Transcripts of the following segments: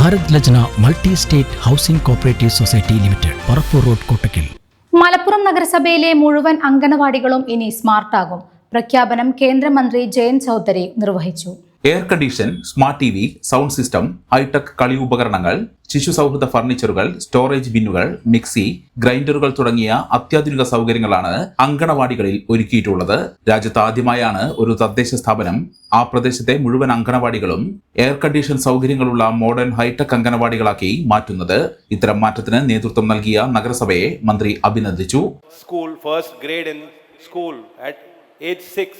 Bharat Lajna multi state housing cooperative society limited Parappur road Kottakkal. Malappuram നഗരസഭയിലെ മുഴുവൻ അംഗനവാടികളും ഇനി സ്മാർട്ടാകും. പ്രഖ്യാപനം കേന്ദ്രമന്ത്രി ജയൻ ചൗധരി നിർവഹിച്ചു. Air condition smart T V sound system hitech കളി ഉപകരണങ്ങൾ ശിശു സൗഹൃദ ഫർണിച്ചറുകൾ സ്റ്റോറേജ് ബിന്നുകൾ മിക്സി ഗ്രൈൻഡറുകൾ തുടങ്ങിയ അത്യാധുനിക സൗകര്യങ്ങളാണ് അങ്കണവാടികളിൽ ഒരുക്കിയിട്ടുള്ളത്. രാജ്യത്ത് ആദ്യമായാണ് ഒരു തദ്ദേശ സ്ഥാപനം ആ പ്രദേശത്തെ മുഴുവൻ അങ്കണവാടികളും എയർ കണ്ടീഷൻ സൗകര്യങ്ങളുള്ള മോഡേൺ ഹൈടെക് അങ്കണവാടികളാക്കി മാറ്റുന്നത്. ഇത്തരം മാറ്റത്തിന് നേതൃത്വം നൽകിയ നഗരസഭയെ മന്ത്രി അഭിനന്ദിച്ചു. School first grade in school at age six.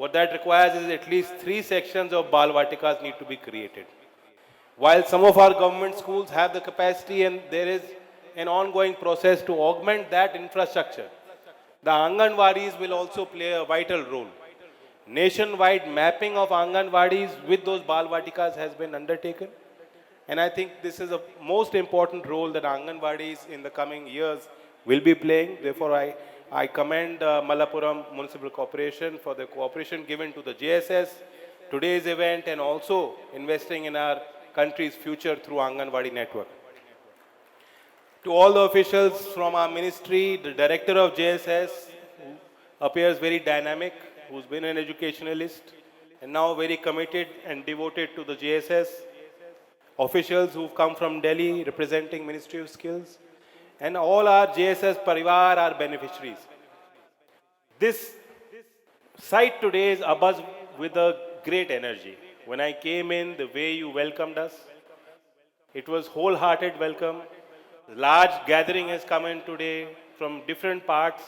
What that requires is at least three sections of Balvatikas need to be created. While some of our government schools have the capacity and there is an ongoing process to augment that infrastructure, the Anganwadis will also play a vital role. Nationwide mapping of Anganwadis with those Balvatikas has been undertaken. And I think this is a most important role that Anganwadis in the coming years will be playing. Therefore, I, I commend uh, Malappuram Municipal Corporation for the cooperation given to the JSS, today's event, and also investing in our country's future through Anganwadi network. To all the officials from our ministry, the director of JSS, appears very dynamic, who's been an educationalist, and now very committed and devoted to the JSS, officials who've come from Delhi representing Ministry of Skills, and all our JSS Parivar are beneficiaries. This site today is abuzz with a great energy. When I came in, the way you welcomed us, it was wholehearted welcome. Large gathering has come in today from different parts,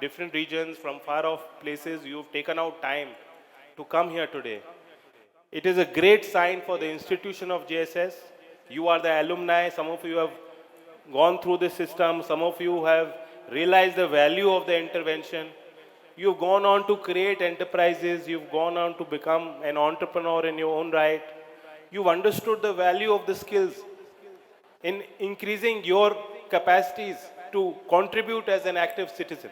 different regions, from far off places. You've taken out time to come here today. It is a great sign for the institution of JSS. You are the alumni. Some of you have gone through this system. Some of you have realized the value of the intervention. You've gone on to create enterprises. You've gone on to become an entrepreneur in your own right. You've understood the value of the skills in increasing your capacities to contribute as an active citizen.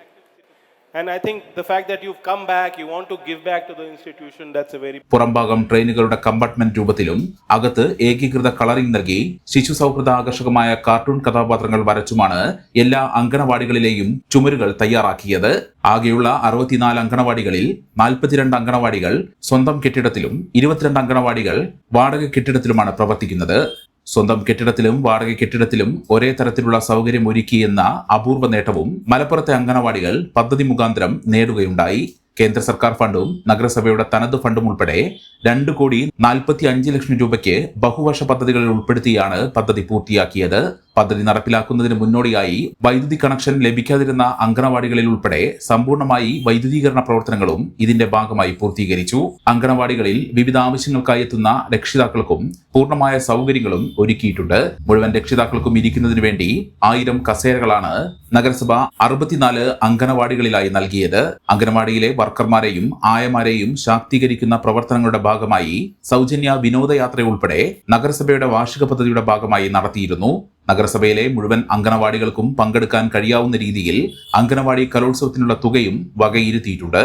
പുറംഭാഗം ട്രെയിനുകളുടെ compartment രൂപത്തിലും അകത്ത് ഏകീകൃത colouring നൽകി ശിശു സൗഹൃദ ആകർഷകമായ cartoon കഥാപാത്രങ്ങൾ വരച്ചുമാണ് എല്ലാ അങ്കണവാടികളിലെയും ചുമരുകൾ തയ്യാറാക്കിയത്. ആകെയുള്ള അറുപത്തിനാല് അങ്കണവാടികളിൽ നാൽപ്പത്തിരണ്ട് അങ്കണവാടികൾ സ്വന്തം കെട്ടിടത്തിലും ഇരുപത്തിരണ്ട് അങ്കണവാടികൾ വാടക കെട്ടിടത്തിലുമാണ് പ്രവർത്തിക്കുന്നത്. സ്വന്തം കെട്ടിടത്തിലും വാടക കെട്ടിടത്തിലും ഒരേ തരത്തിലുള്ള സൗകര്യം ഒരുക്കിയെന്ന അപൂർവ നേട്ടവും മലപ്പുറത്തെ അങ്കണവാടികൾ പദ്ധതി മുഖാന്തരം നേടുകയുണ്ടായി. കേന്ദ്ര സർക്കാർ ഫണ്ടും നഗരസഭയുടെ തനത് ഫണ്ടും ഉൾപ്പെടെ രണ്ട് കോടി നാൽപ്പത്തി അഞ്ച് ലക്ഷം രൂപയ്ക്ക് ബഹുവർഷ പദ്ധതികളിൽ ഉൾപ്പെടുത്തിയാണ് പദ്ധതി പൂർത്തിയാക്കിയത്. പദ്ധതി നടപ്പിലാക്കുന്നതിന് മുന്നോടിയായി വൈദ്യുതി കണക്ഷൻ ലഭിക്കാതിരുന്ന അങ്കണവാടികളിൽ ഉൾപ്പെടെ സമ്പൂർണമായി വൈദ്യുതീകരണ പ്രവർത്തനങ്ങളും ഇതിന്റെ ഭാഗമായി പൂർത്തീകരിച്ചു. അങ്കണവാടികളിൽ വിവിധ ആവശ്യങ്ങൾക്കായി എത്തുന്ന രക്ഷിതാക്കൾക്കും പൂർണമായ സൗകര്യങ്ങളും ഒരുക്കിയിട്ടുണ്ട്. മുഴുവൻ രക്ഷിതാക്കൾക്കും ഇരിക്കുന്നതിന് വേണ്ടി ആയിരം കസേരകളാണ് നഗരസഭ അറുപത്തിനാല് അങ്കണവാടികളിലായി നൽകിയത്. അങ്കണവാടിയിലെ വർക്കർമാരെയും ആയമാരെയും ശാക്തീകരിക്കുന്ന പ്രവർത്തനങ്ങളുടെ ഭാഗമായി സൗജന്യ വിനോദയാത്ര ഉൾപ്പെടെ നഗരസഭയുടെ വാർഷിക പദ്ധതിയുടെ ഭാഗമായി നടത്തിയിരുന്നു. നഗരസഭയിലെ മുഴുവൻ അങ്കണവാടികൾക്കും പങ്കെടുക്കാൻ കഴിയാവുന്ന രീതിയിൽ അങ്കണവാടി കലോത്സവത്തിനുള്ള തുകയും വകയിരുത്തിയിട്ടുണ്ട്.